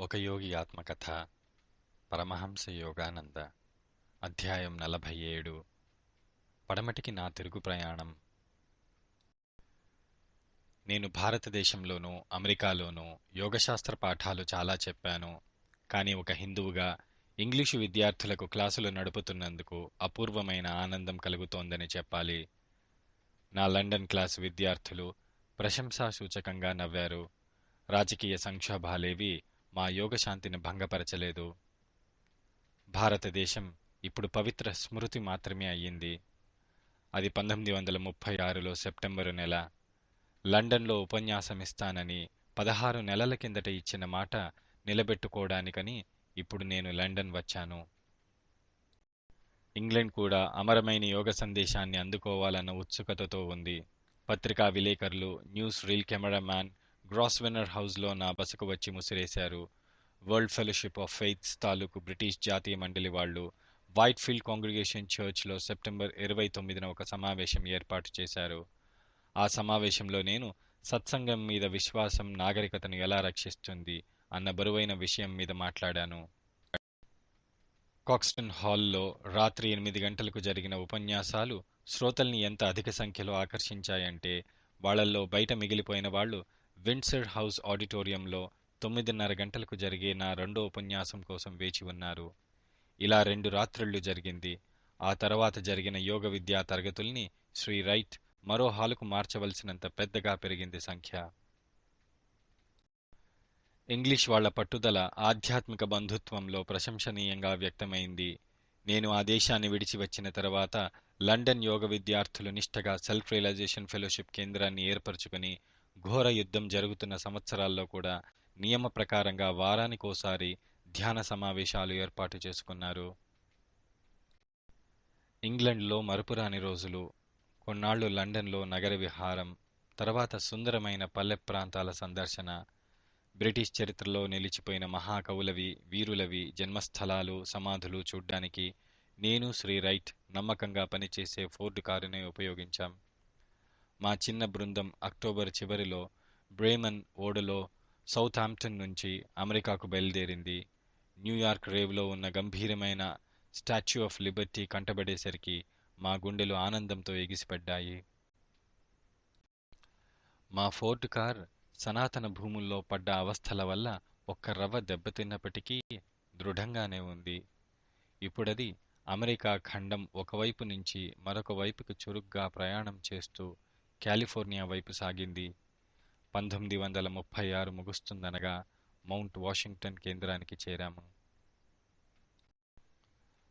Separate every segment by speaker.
Speaker 1: ఒక యోగి ఆత్మకథ పరమహంస యోగానంద అధ్యాయం నలభై ఏడు పడమటికి నా తిరుగు ప్రయాణం. నేను భారతదేశంలోనూ అమెరికాలోనూ యోగశాస్త్ర పాఠాలు చాలా చెప్పాను కానీ ఒక హిందువుగా ఇంగ్లీషు విద్యార్థులకు క్లాసులు నడుపుతున్నందుకు అపూర్వమైన ఆనందం కలుగుతోందని చెప్పాలి. నా లండన్ క్లాస్ విద్యార్థులు ప్రశంసాసూచకంగా నవ్వారు. రాజకీయ సంక్షోభాలేవి మా యోగశాంతిని భంగపరచలేదు. భారతదేశం ఇప్పుడు పవిత్ర స్మృతి మాత్రమే అయ్యింది. అది పంతొమ్మిది వందల ముప్పై ఆరులో సెప్టెంబరు నెల. లండన్లో ఉపన్యాసమిస్తానని పదహారు నెలల కిందట ఇచ్చిన మాట నిలబెట్టుకోవడానికని ఇప్పుడు నేను లండన్ వచ్చాను. ఇంగ్లండ్ కూడా అమరమైన యోగ సందేశాన్ని అందుకోవాలన్న ఉత్సుకతతో ఉంది. పత్రికా విలేకరులు న్యూస్ రీల్ కెమెరామ్యాన్ గ్రాస్వెనర్ హౌస్లో నా బసకు వచ్చి ముసిరేశారు. వరల్డ్ ఫెలోషిప్ ఆఫ్ ఫెయిత్స్ తాలూకు బ్రిటిష్ జాతీయ మండలి వాళ్ళు వైట్ ఫీల్డ్ కాంగ్రిగేషన్ చర్చ్లో సెప్టెంబర్ ఇరవై తొమ్మిదిన ఒక సమావేశం ఏర్పాటు చేశారు. ఆ సమావేశంలో నేను సత్సంగం మీద విశ్వాసం నాగరికతను ఎలా రక్షిస్తుంది అన్న బరువైన విషయం మీద మాట్లాడాను. కాక్స్టన్ హాల్లో రాత్రి ఎనిమిది గంటలకు జరిగిన ఉపన్యాసాలు శ్రోతల్ని ఎంత అధిక సంఖ్యలో ఆకర్షించాయంటే వాళ్ళల్లో బయట మిగిలిపోయిన వాళ్ళు విండ్సర్ హౌస్ ఆడిటోరియంలో తొమ్మిదిన్నర గంటలకు జరిగే నా రెండో ఉపన్యాసం కోసం వేచి ఉన్నారు. ఇలా రెండు రాత్రుళ్ళు జరిగింది. ఆ తర్వాత జరిగిన యోగ విద్యా తరగతుల్ని శ్రీ రైట్ మరో హాలుకు మార్చవలసినంత పెద్దగా పెరిగింది సంఖ్య. ఇంగ్లీష్ వాళ్ళ పట్టుదల ఆధ్యాత్మిక బంధుత్వంలో ప్రశంసనీయంగా వ్యక్తమైంది. నేను ఆ దేశాన్ని విడిచి వచ్చిన తర్వాత లండన్ యోగ విద్యార్థులు నిష్టగా సెల్ఫ్ రియలైజేషన్ ఫెలోషిప్ కేంద్రాన్ని ఏర్పరచుకుని ఘోర యుద్ధం జరుగుతున్న సంవత్సరాల్లో కూడా నియమ ప్రకారంగా వారానికోసారి ధ్యాన సమావేశాలు ఏర్పాటు చేసుకున్నారు. ఇంగ్లండ్లో మరుపురాని రోజులు కొన్నాళ్ళు లండన్లో నగర విహారం తర్వాత సుందరమైన పల్లె ప్రాంతాల సందర్శన బ్రిటిష్ చరిత్రలో నిలిచిపోయిన మహాకవులవి వీరులవి జన్మస్థలాలు సమాధులు చూడ్డానికి నేను శ్రీ రైట్ నమ్మకంగా పనిచేసే ఫోర్డు కారునే ఉపయోగించాం. మా చిన్న బృందం అక్టోబర్ చివరిలో బ్రేమన్ ఓడలో సౌత్ ఆంప్టన్ నుంచి అమెరికాకు బయలుదేరింది. న్యూయార్క్ రేవ్లో ఉన్న గంభీరమైన స్టాచ్యూ ఆఫ్ లిబర్టీ కంటబడేసరికి మా గుండెలు ఆనందంతో ఎగిసిపడ్డాయి. మా ఫోర్డ్ కార్ సనాతన భూముల్లో పడ్డ అవస్థల వల్ల ఒక్క రవ్వ దెబ్బతిన్నప్పటికీ దృఢంగానే ఉంది. ఇప్పుడది అమెరికా ఖండం ఒకవైపు నుంచి మరొక వైపుకు చురుగ్గా ప్రయాణం చేస్తూ కాలిఫోర్నియా వైపు సాగింది. పంతొమ్మిది వందల ముప్పై ఆరు ముగుస్తుందనగా మౌంట్ వాషింగ్టన్ కేంద్రానికి చేరాము.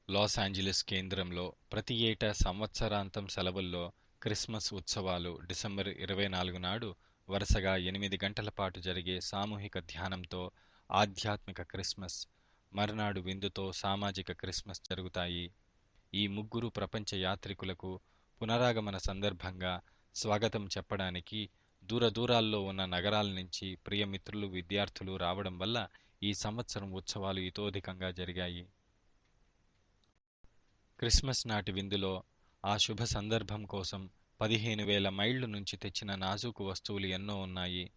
Speaker 1: లాస్ ఏంజలీస్ కేంద్రంలో ప్రతి ఏటా సంవత్సరాంతం సెలవుల్లో క్రిస్మస్ ఉత్సవాలు డిసెంబర్ ఇరవై నాలుగు నాడు వరుసగా ఎనిమిది గంటల పాటు జరిగే సామూహిక ధ్యానంతో ఆధ్యాత్మిక క్రిస్మస్ మర్నాడు విందుతో సామాజిక క్రిస్మస్ జరుగుతాయి. ఈ ముగ్గురు ప్రపంచ యాత్రికులకు పునరాగమన సందర్భంగా స్వాగతం చెప్పడానికి దూర దూరాల్లో ఉన్న నగరాల నుంచి ప్రియమిత్రులు విద్యార్థులు రావడం వల్ల ఈ సంవత్సరం ఉత్సవాలు ఇతోధికంగా జరిగాయి. క్రిస్మస్ నాటి విందులో ఆ శుభ సందర్భం కోసం పదిహేను వేల మైళ్ళు నుంచి తెచ్చిన నాజూకు వస్తువులు ఎన్నో ఉన్నాయి.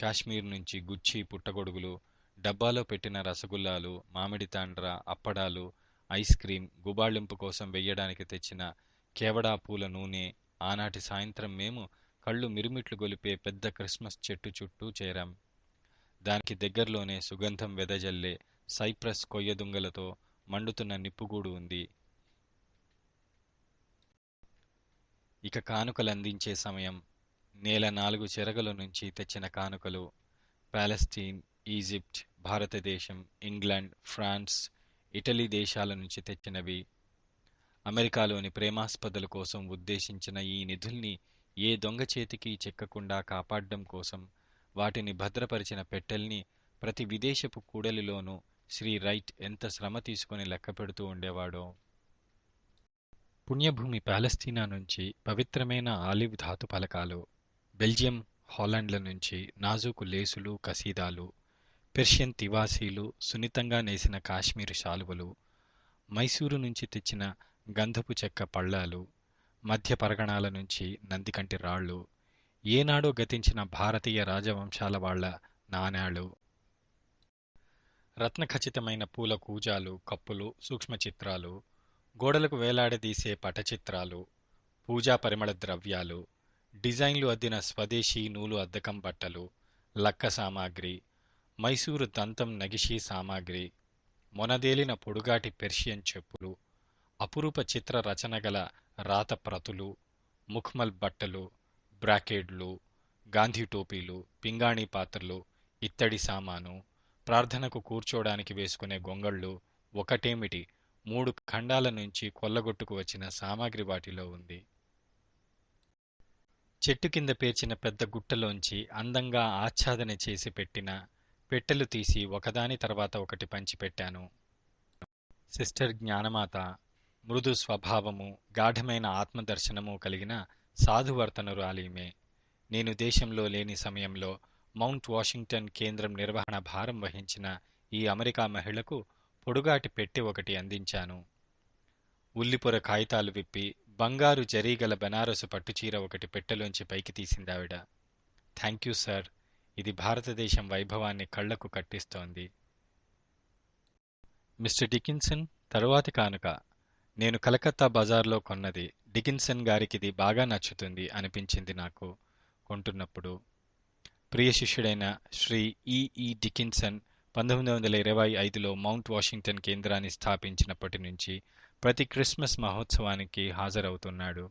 Speaker 1: కాశ్మీర్ నుంచి గుచ్చి పుట్టగొడుగులు డబ్బాలో పెట్టిన రసగుల్లాలు మామిడి తాండ్ర అప్పడాలు ఐస్ క్రీం గుబాళింపు కోసం వెయ్యడానికి తెచ్చిన కేవడా పూల నూనె ఆనాటి సాయంత్రం మేము కళ్ళు మిరుమిట్లు గొలిపే పెద్ద క్రిస్మస్ చెట్టు చుట్టూ చేరాం. దానికి దగ్గరలోనే సుగంధం వెదజల్లే సైప్రస్ కొయ్యదుంగలతో మండుతున్న నిప్పుగూడు ఉంది. ఇక కానుకలు అందించే సమయం. నేల నాలుగు చెరగల నుంచి తెచ్చిన కానుకలు. పాలస్తీన్ ఈజిప్ట్ భారతదేశం ఇంగ్లాండ్ ఫ్రాన్స్ ఇటలీ దేశాల నుంచి తెచ్చినవి. అమెరికాలోని ప్రేమాస్పదల కోసం ఉద్దేశించిన ఈ నిధుల్ని ఏ దొంగ చేతికి చెక్కకుండా కాపాడడం కోసం వాటిని భద్రపరిచిన పెట్టెల్ని ప్రతి విదేశపు కూడలిలోనూ శ్రీ రైట్ ఎంత శ్రమ తీసుకుని లెక్క పెడుతూ ఉండేవాడో. పుణ్యభూమి పాలస్తీనా నుంచి పవిత్రమైన ఆలివ్ ధాతు పలకాలు బెల్జియం హాలాండ్ల నుంచి నాజుకు లేసులు కసీదాలు పెర్షియన్ తివాసీలు సున్నితంగా నేసిన కాశ్మీర్ శాలువలు మైసూరు నుంచి తెచ్చిన గంధపు చెక్క పళ్ళాలు మధ్య పరగణాల నుంచి నందికంటి రాళ్ళు ఏనాడో గతించిన భారతీయ రాజవంశాల వాళ్ళ నాణాలు రత్నఖచితమైన పూల కూజాలు కప్పులు సూక్ష్మచిత్రాలు గోడలకు వేలాడదీసే పటచిత్రాలు పూజా పరిమళ ద్రవ్యాలు డిజైన్లు అద్దిన స్వదేశీ నూలు అద్దకం బట్టలు లక్క సామాగ్రి మైసూరు దంతం నగిషీ సామాగ్రి మొనదేలిన పొడుగాటి పెర్షియన్ చెప్పులు అపురూప చిత్ర రచనగల రాత ప్రతులు ముఖ్మల్ బట్టలు బ్రాకెడ్లు గాంధీ టోపీలు పింగాణీ పాత్రలు ఇత్తడి సామాను ప్రార్థనకు కూర్చోడానికి వేసుకునే గొంగళ్ళు ఒకటేమిటి? మూడు ఖండాల నుంచి కొల్లగొట్టుకు వచ్చిన సామాగ్రి వాటిలో ఉంది. చెట్టు కింద పేర్చిన పెద్ద గుట్టలోంచి అందంగా ఆచ్ఛాదన చేసి పెట్టిన పెట్టెలు తీసి ఒకదాని తర్వాత ఒకటి పంచిపెట్టాను. సిస్టర్ జ్ఞానమాత మృదు స్వభావము గాఢమైన ఆత్మదర్శనము కలిగిన సాధువర్తనురాలీమే. నేను దేశంలో లేని సమయంలో మౌంట్ వాషింగ్టన్ కేంద్రం నిర్వహణ భారం వహించిన ఈ అమెరికా మహిళకు పొడుగాటి పెట్టె ఒకటి అందించాను. ఉల్లిపొర కాగితాలు విప్పి బంగారు జరీగల బెనారసు పట్టుచీర ఒకటి పెట్టెలోంచి పైకి తీసిందావిడ. Thank you sir. ఇది భారతదేశం వైభవాన్ని కళ్ళకు కట్టిస్తోంది. మిస్టర్ డికిన్సన్ తరువాతి కానుక. నేను కలకత్తా బజార్లో కొన్నది డికిన్సన్ గారికిది బాగా నచ్చుతుంది అనిపించింది నాకు కొంటున్నప్పుడు. ప్రియ శిష్యుడైన శ్రీ ఈఈ డికిన్సన్ పంతొమ్మిది వందల ఇరవై ఐదులో మౌంట్ వాషింగ్టన్ కేంద్రాన్ని స్థాపించినప్పటి నుంచి ప్రతి క్రిస్మస్ మహోత్సవానికి హాజరవుతున్నాడు.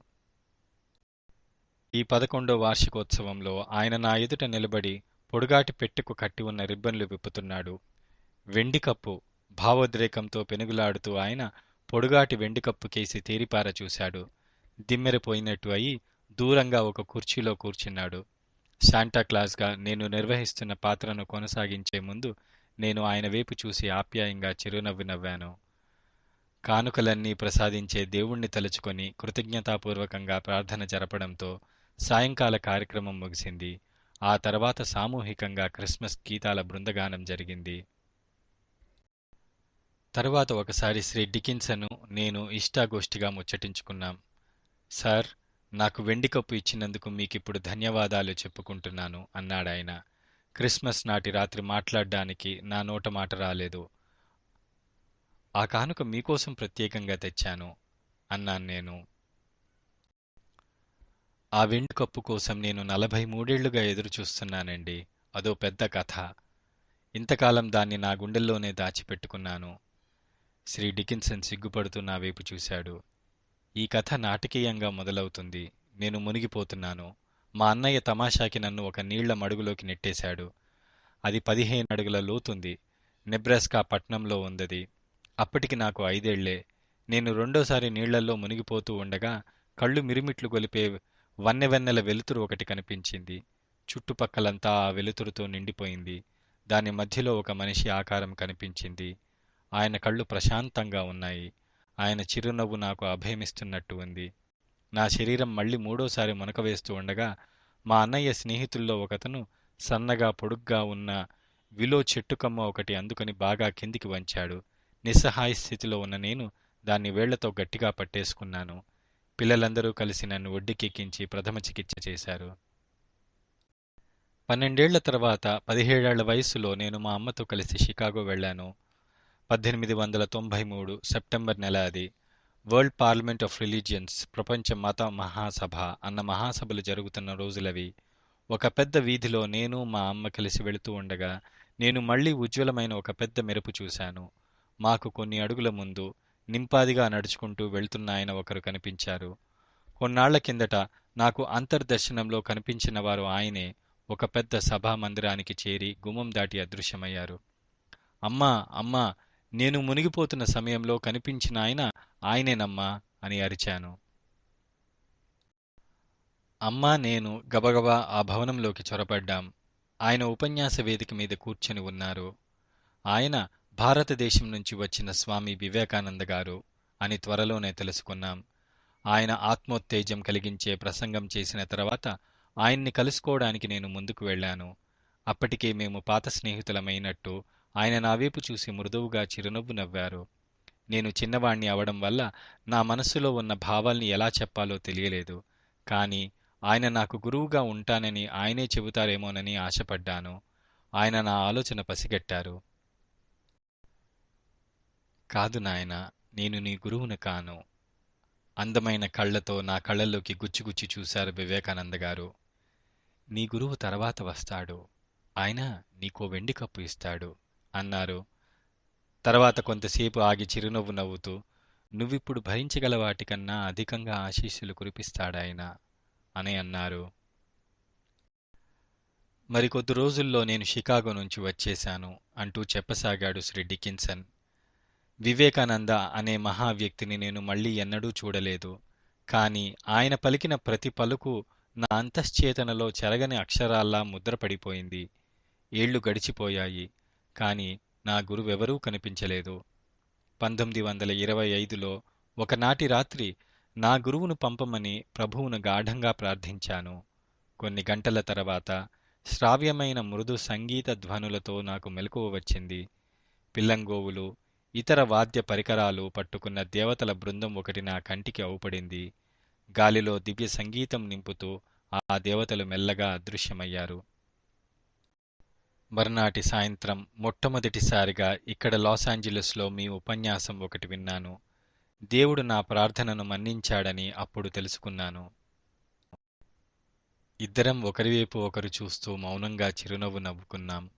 Speaker 1: ఈ పదకొండో వార్షికోత్సవంలో ఆయన నా ఎదుట నిలబడి పొడుగాటి పెట్టెకు కట్టి ఉన్న రిబ్బన్లు విప్పుతున్నాడు. వెండి కప్పు భావోద్రేకంతో పెనుగులాడుతూ ఆయన పొడుగాటి వెండి కేసి తేరిపార చూశాడు. దిమ్మెరపోయినట్టు అయి దూరంగా ఒక కుర్చీలో కూర్చున్నాడు. శాంటాక్లాస్గా నేను నిర్వహిస్తున్న పాత్రను కొనసాగించే ముందు నేను ఆయన వైపు చూసి ఆప్యాయంగా చిరునవ్వు నవ్వాను. కానుకలన్నీ ప్రసాదించే దేవుణ్ణి తలుచుకొని కృతజ్ఞతాపూర్వకంగా ప్రార్థన జరపడంతో సాయంకాల కార్యక్రమం ముగిసింది. ఆ తర్వాత సామూహికంగా క్రిస్మస్ గీతాల బృందగానం జరిగింది. తరువాత ఒకసారి శ్రీ డికిన్సను నేను ఇష్టాగోష్ఠిగా ముచ్చటించుకున్నాం. సార్ నాకు వెండి కప్పు ఇచ్చినందుకు మీకిప్పుడు ధన్యవాదాలు చెప్పుకుంటున్నాను అన్నాడాయన క్రిస్మస్ నాటి రాత్రి మాట్లాడడానికి నా నోట మాట రాలేదు. ఆ కానుక మీకోసం ప్రత్యేకంగా తెచ్చాను అన్నాను నేను. ఆ వెండి కప్పు కోసం నేను నలభై మూడేళ్ళుగా ఎదురుచూస్తున్నానండి అదో పెద్ద కథ. ఇంతకాలం దాన్ని నా గుండెల్లోనే దాచిపెట్టుకున్నాను. శ్రీ డికిన్సన్ సిగ్గుపడుతూ నా వైపు చూశాడు. ఈ కథ నాటకీయంగా మొదలవుతుంది. నేను మునిగిపోతున్నాను. మా అన్నయ్య తమాషాకి నన్ను ఒక నీళ్ళ మడుగులోకి నెట్టేశాడు. అది పదిహేను అడుగుల లోతుంది. నెబ్రాస్కా పట్నంలో ఉందది. అప్పటికి నాకు ఐదేళ్ళే. నేను రెండోసారి నీళ్ళల్లో మునిగిపోతూ ఉండగా కళ్ళు మిరిమిట్లు గొలిపే వన్నెవెన్నెల వెలుతురు ఒకటి కనిపించింది. చుట్టుపక్కలంతా ఆ వెలుతురుతో నిండిపోయింది. దాని మధ్యలో ఒక మనిషి ఆకారం కనిపించింది. ఆయన కళ్ళు ప్రశాంతంగా ఉన్నాయి. ఆయన చిరునవ్వు నాకు అభయమిస్తున్నట్టు ఉంది. నా శరీరం మళ్ళీ మూడోసారి మునక వేస్తూ ఉండగా మా అన్నయ్య స్నేహితుల్లో ఒకతను సన్నగా పొడుగ్గా ఉన్న విలో చెట్టుకమ్మ ఒకటి అందుకొని బాగా కిందికి వంచాడు. నిస్సహాయ స్థితిలో ఉన్న నేను దాన్ని వేళ్ళతో గట్టిగా పట్టేసుకున్నాను. పిల్లలందరూ కలిసి నన్ను ఒడ్డుకెక్కించి ప్రథమ చికిత్స చేశారు. పన్నెండేళ్ళ తర్వాత పదిహేడేళ్ళ వయస్సులో నేను మా అమ్మతో కలిసి షికాగో వెళ్ళాను. పద్దెనిమిది వందల తొంభై మూడు సెప్టెంబర్ నెల అది వరల్డ్ పార్లమెంట్ ఆఫ్ రిలీజియన్స్ ప్రపంచ మత మహాసభ అన్న మహాసభలు జరుగుతున్న రోజులవి. ఒక పెద్ద వీధిలో నేను మా అమ్మ కలిసి వెళుతూ ఉండగా నేను మళ్ళీ ఉజ్వలమైన ఒక పెద్ద మెరుపు చూశాను. మాకు కొన్ని అడుగుల ముందు నింపాదిగా నడుచుకుంటూ వెళ్తున్న ఆయన ఒకరు కనిపించారు. కొన్నాళ్ళ కిందట నాకు అంతర్దర్శనంలో కనిపించిన వారు ఆయనే ఒక పెద్ద సభా మందిరానికి చేరి గుమ్మం దాటి అదృశ్యమయ్యారు. అమ్మా అమ్మా నేను మునిగిపోతున్న సమయంలో కనిపించిన ఆయన ఆయనేనమ్మా అని అరిచాను. అమ్మా నేను గబగబా ఆ భవనంలోకి చొరబడ్డాం. ఆయన ఉపన్యాస వేదిక మీద కూర్చొని ఉన్నారు. ఆయన భారతదేశం నుంచి వచ్చిన స్వామి వివేకానంద గారు అని త్వరలోనే తెలుసుకున్నాం. ఆయన ఆత్మోత్తేజం కలిగించే ప్రసంగం చేసిన తర్వాత ఆయన్ని కలుసుకోవడానికి నేను ముందుకు వెళ్ళాను. అప్పటికే మేము పాత స్నేహితులమైనట్టు ఆయన నా వైపు చూసి మృదువుగా చిరునవ్వు నవ్వారు. నేను చిన్నవాణ్ణి అవడం వల్ల నా మనస్సులో ఉన్న భావాల్ని ఎలా చెప్పాలో తెలియలేదు. కానీ ఆయన నాకు గురువుగా ఉంటానని ఆయనే చెబుతారేమోనని ఆశపడ్డాను. ఆయన నా ఆలోచన పసిగట్టారు. కాదు నాయనా నేను నీ గురువును కాను. అందమైన కళ్ళతో నా కళ్ళల్లోకి గుచ్చిగుచ్చి చూశారు వివేకానంద గారు. నీ గురువు తర్వాత వస్తాడు. ఆయన నీకో వెండి కప్పు ఇస్తాడు. అన్నారు. తర్వాత కొంతసేపు ఆగి చిరునవ్వు నవ్వుతూ నువ్విప్పుడు భరించగల వాటికన్నా అధికంగా ఆశీస్సులు కురిపిస్తాడాయన? అని అన్నారు. మరికొద్ది రోజుల్లో నేను షికాగో నుంచి వచ్చేశాను అంటూ చెప్పసాగాడు శ్రీ డికిన్సన్ వివేకానంద అనే మహా వ్యక్తిని నేను మళ్ళీ ఎన్నడూ చూడలేదు. కాని ఆయన పలికిన ప్రతి పలుకు నా అంతశ్చేతనలో చెరగని అక్షరాల్లా ముద్రపడిపోయింది. ఏళ్ళు గడిచిపోయాయి. కాని నా గురువెవరూ కనిపించలేదు. పంతొమ్మిది వందల ఇరవై ఐదులో ఒకనాటి రాత్రి నా గురువును పంపమని ప్రభువును గాఢంగా ప్రార్థించాను. కొన్ని గంటల తర్వాత శ్రావ్యమైన మృదు సంగీత ధ్వనులతో నాకు మెలకువ వచ్చింది. పిల్లంగోవులు ఇతర వాద్య పరికరాలు పట్టుకున్న దేవతల బృందం ఒకటి నా కంటికి అవుపడింది. గాలిలో దివ్య సంగీతం నింపుతూ ఆ దేవతలు మెల్లగా అదృశ్యమయ్యారు. మర్నాటి సాయంత్రం మొట్టమొదటిసారిగా ఇక్కడ లాస్ ఏంజలస్లో మీ ఉపన్యాసం ఒకటి విన్నాను. దేవుడు నా ప్రార్థనను మన్నించాడని అప్పుడు తెలుసుకున్నాను. ఇద్దరం ఒకరివైపు ఒకరు చూస్తూ మౌనంగా చిరునవ్వు నవ్వుకున్నాం.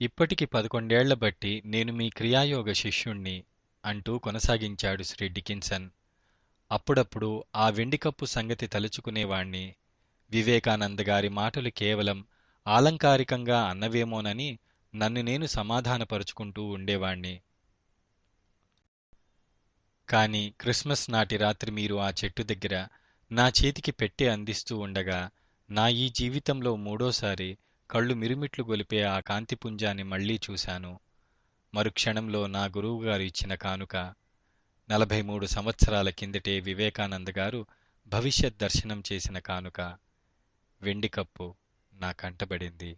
Speaker 1: ఇప్పటికి పదకొండేళ్ళ బట్టి నేను మీ క్రియాయోగ శిష్యుణ్ణి అంటూ కొనసాగించాడు శ్రీ డికిన్సన్. అప్పుడప్పుడు ఆ వెండికప్పు సంగతి తలుచుకునేవాణ్ణి. వివేకానంద గారి మాటలు కేవలం ఆలంకారికంగా అన్నవేమోనని నన్ను నేను సమాధానపరుచుకుంటూ ఉండేవాణ్ణి. కాని క్రిస్మస్ నాటి రాత్రి మీరు ఆ చెట్టు దగ్గర నా చేతికి పెట్టె అందిస్తూ ఉండగా నా ఈ జీవితంలో మూడోసారి కళ్ళు మిరుమిట్లు గొలిపే ఆ కాంతిపుంజాన్ని మళ్ళీ చూశాను. మరుక్షణంలో నా గురువుగారు ఇచ్చిన కానుక. నలభై మూడు సంవత్సరాల కిందటే వివేకానంద గారు భవిష్యత్ దర్శనం చేసిన కానుక. వెండి కప్పు. నాకంటబడింది